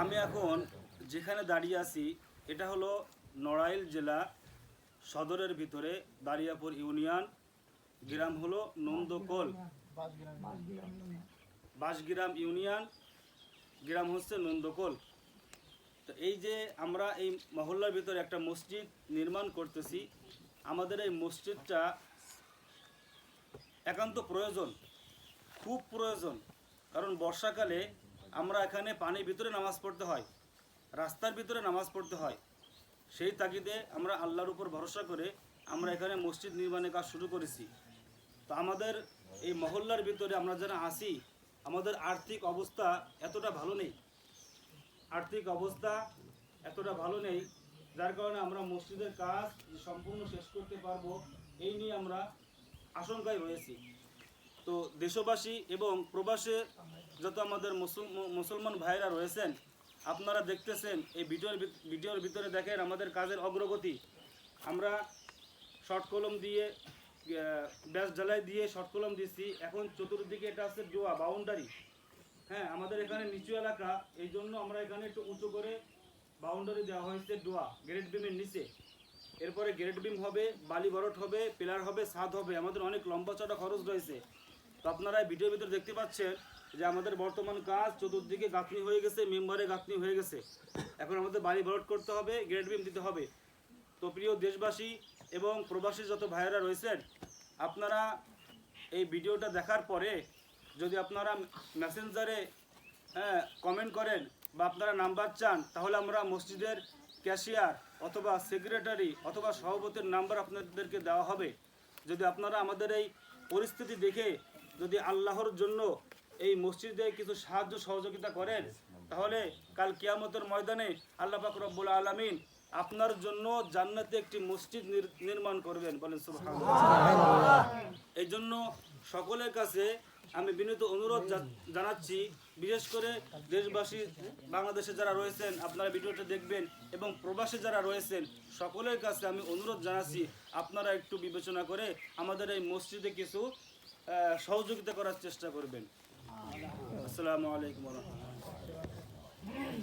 আমি এখন যেখানে দাঁড়িয়ে আছি, এটা হলো নড়াইল জেলা সদরের ভিতরে দারিয়াপুর ইউনিয়ন। গ্রাম হলো নন্দকোল। বাসগ্রাম ইউনিয়ন, গ্রাম হচ্ছে নন্দকোল। তো এই যে আমরা এই মহল্লার ভিতরে একটা মসজিদ নির্মাণ করতেছি, আমাদের এই মসজিদটা একান্ত প্রয়োজন, খুব প্রয়োজন। কারণ বর্ষাকালে আমরা এখানে পানির ভিতরে নামাজ পড়তে হয়, রাস্তার ভিতরে নামাজ পড়তে হয়। সেই তাগিদে আমরা আল্লাহর উপর ভরসা করে আমরা এখানে মসজিদ নির্মাণের কাজ শুরু করেছি। তো আমাদের এই মহল্লার ভিতরে আমরা যারা আসি আমাদের আর্থিক অবস্থা এতটা ভালো নেই। আর্থিক অবস্থা এতটা ভালো নেই, যার কারণে আমরা মসজিদের কাজ সম্পূর্ণ শেষ করতে পারব, এই নিয়ে আমরা আশঙ্কায় রয়েছি। তো দেশবাসী এবং প্রবাসে যত আমাদের মুসলমান ভাইরা রয়েছেন, আপনারা দেখতেছেন, এই ভিডিওর ভিডিওর ভিতরে দেখেন আমাদের কাজের অগ্রগতি। আমরা শর্ট কলম দিয়ে ব্যাস জ্বালাই দিয়ে শর্ট কলম দিচ্ছি। এখন চতুর্দিকে এটা আছে ডোয়া বাউন্ডারি। হ্যাঁ আমাদের এখানে নিচু এলাকা, এই জন্য আমরা এখানে একটু উঁচু করে বাউন্ডারি দেওয়া হয়েছে ডোয়া গ্রেড বিমের নিচে। এরপরে গ্রেড বিম হবে, বালি বরট হবে, পিলার হবে, ছাদ হবে। আমাদের অনেক লম্বা চড়া খরচ রয়েছে। তো আপনারা এই ভিডিওর ভিতরে দেখতে পাচ্ছেন যে আমাদের বর্তমান কাজ চতুর্দিকে গাঁথনি হয়ে গেছে, মেম্বারে গাঁথনি হয়ে গেছে। এখন আমাদের বাড়ি বরট করতে হবে, গ্রেড বিম দিতে হবে। তো প্রিয় দেশবাসী এবং প্রবাসী যত ভাইয়েরা রয়েছেন, আপনারা এই ভিডিওটা দেখার পরে যদি আপনারা মেসেঞ্জারে হ্যাঁ কমেন্ট করেন বা আপনারা নাম্বার চান, তাহলে আমরা মসজিদের ক্যাশিয়ার অথবা সেক্রেটারি অথবা সভাপতির নাম্বার আপনাদেরকে দেওয়া হবে। যদি আপনারা আমাদের এই পরিস্থিতি দেখে যদি আল্লাহর জন্য এই মসজিদে কিছু সাহায্য সহযোগিতা করেন তাহলে কাল কিয়ামতের ময়দানে আল্লাহ পাক রব্বুল আলামিন আপনার জন্য জান্নাতে একটি মসজিদ নির্মাণ করবেন। বলেন এই জন্য সকলের কাছে আমি বিনীত অনুরোধ জানাচ্ছি বিশেষ করে দেশবাসী বাংলাদেশে যারা রয়েছেন আপনারা ভিডিওটা দেখবেন এবং প্রবাসী যারা রয়েছেন সকলের কাছে আমি অনুরোধ জানাচ্ছি আপনারা একটু বিবেচনা করে আমাদের এই মসজিদে কিছু সহযোগিতা করার চেষ্টা করবেন। আসসালামু আলাইকুম রহমতুল্লাহ।